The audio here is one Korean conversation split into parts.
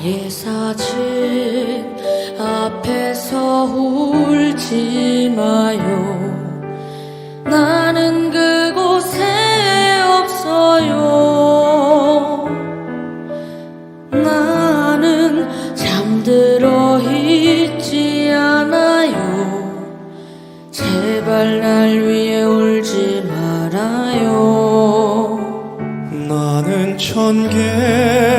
나의 사진 앞에서 울지 마요. 나는 그곳에 없어요. 나는 잠들어 있지 않아요. 제발 날 위해 울지 말아요. 나는 천개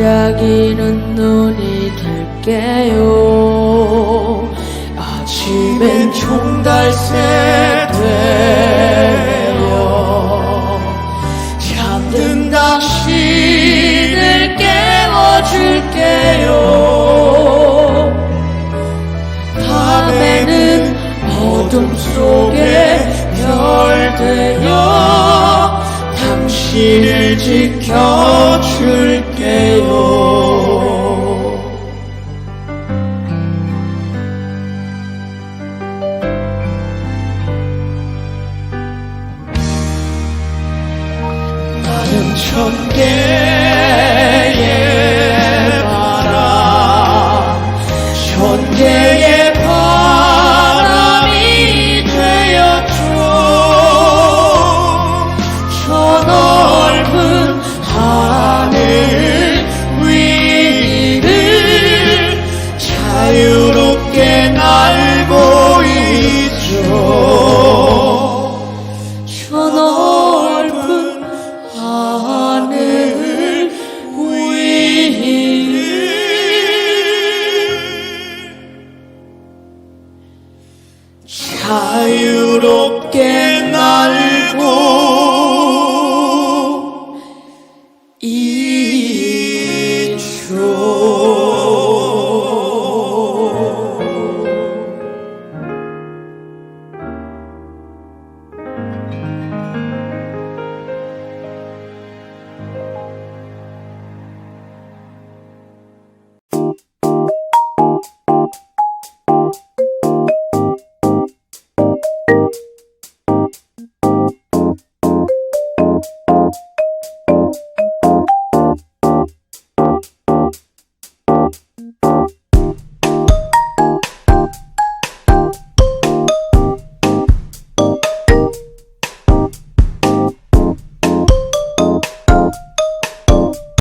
반짝이는 눈이 될게요. 아침엔 총달새 되어 잠든 당신을 깨워줄게요. 밤에는 어둠 속에 별 되어 당신을 지켜 드릴게요. 나는 천개 자유롭게 날